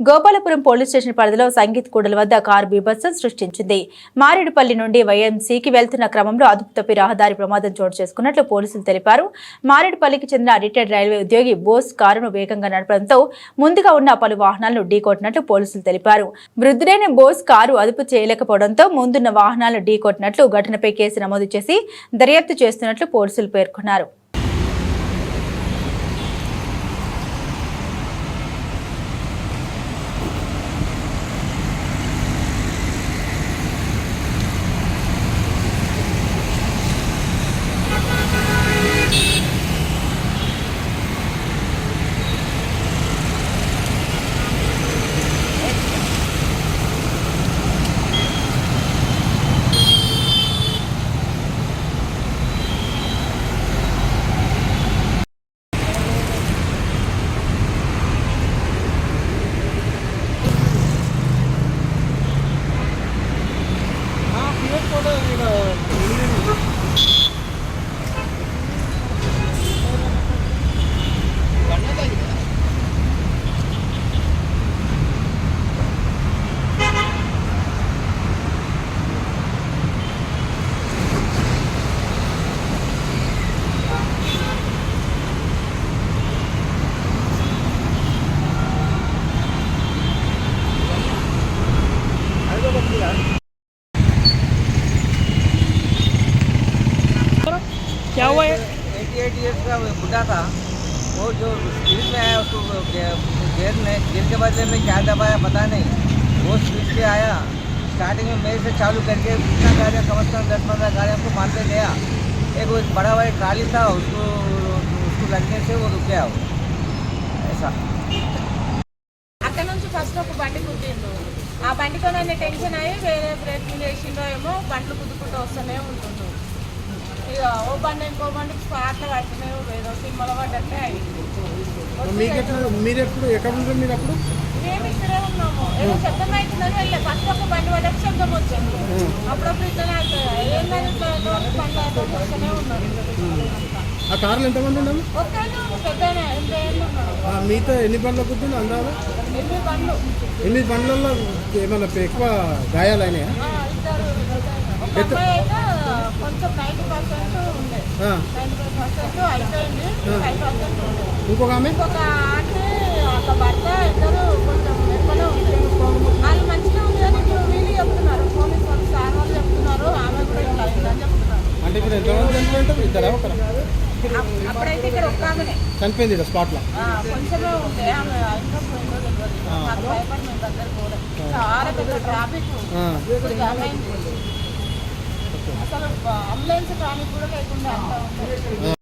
Gopalapuram police station పరిధిలో సంగీత్ కూడల వద్ద car బీభత్సం సృష్టించింది. మారేడుపల్లి నుండి వైఎంసీకి వెళ్తున్న క్రమంలో అదుపు తప్పి రహదారి ప్రమాదం చోటు చేసుకున్నట్లు పోలీసులు తెలిపారు. మారేడుపల్లికి చెందిన రిటైర్డ్ రైల్వే ఉద్యోగి బోస్ కారును వేగంగా నడపడంతో ముందుగా ఉన్న పలు వాహనాలను ఢీకొట్టినట్లు పోలీసులు తెలిపారు. వృద్ధుడైన బోస్ కారు అదుపు చేయలేకపోవడంతో ముందున్న వాహనాలను ఢీకొట్టినట్లు ఘటనపై కేసు నమోదు చేసి దర్యాప్తు చేస్తున్నట్లు పోలీసులు పేర్కొన్నారు. 거는 이거 क्या हुआ है एटी एट ईयर्स का वो बुढ़ा था वो जो स्पीड में आया उसको गे- गेयर ने गेयर के बदले में क्या दबाया पता नहीं वो स्पीड से आया स्टार्टिंग में मेरे से चालू करके कितना गाड़ियाँ कम से कम दस पंद्रह गाड़ियाँ हमको मारते गया एक वो बड़ा बड़ा ट्राली था उसको उसको लगने से वो रुक गया वो ऐसा అక్కడ నుంచి ఫస్ట్ ఒక బండి కుట్టిండు ఆ బండితో నన్ను టెన్షన్ అయ్యి వేరే బ్రేక్ మీద వేసిండో ఏమో బండ్లు కుదుకుంటూ వస్తూనే ఉంటుండు ఇక ఓ బండి ఇంకో బండి స్పాట్లో పడుతూనే ఏదో సినిమాలో పడ్డట్టే అయింది. మీకు ఎట్లా మీరు ఎప్పుడు ఎక్కడ ఉంటారు మీరు అప్పుడు? మేము ఇక్కడే ఉన్నాము. ఏదో శబ్దం అవుతుందని వెళ్ళే. ఫస్ట్ ఒక బండి పడ్డట్టు శబ్దం వచ్చింది. అప్పుడప్పుడు ఏందని ఇట్లా వస్తూనే ఉన్నారు ఆ కార్లో ఎంతమంది ఒక్కనే మిగతా ఎన్ని బండ్లు కూర్చుంది అందాలు? ఎన్ని బండ్లు? ఎనిమిది బండ్లలో ఏమన్నా ఎక్కువ గాయాలైనాయా ఇంకొక ఆమె? ఇంకొక ఆంటీ ఒక భర్త ఇద్దరు కొంచెం ఎక్కువనే ఉంది వాళ్ళు మంచిగా ఉంది ఇప్పుడు వీళ్ళు చెప్తున్నారు. పోలీస్ వాళ్ళు సార్ వాళ్ళు చెప్తున్నారు. ఆమె కూడా ఇట్లా అయిందని చెప్తున్నారు. అంటే ఇప్పుడు ఎంతమంది చనిపోయింటారు ఇద్దరా ఒకరా? అప్- అప్పుడైతే ఇక్కడ ఒక్క ఆమెనే. చనిపోయింది ఇక్కడ స్పాట్లో ఆ, కొంచెమే ఉండే. ఆమె ఇంకా పోయిందో తెలియదు. మాకు భయపడి మేము దగ్గర కూడా చాలా పెద్ద ట్రాఫిక్ ఇప్పుడు జామ్ అయింది. అసలు అంబులెన్స్ ట్రాఫిక్ కూడా లేకుండా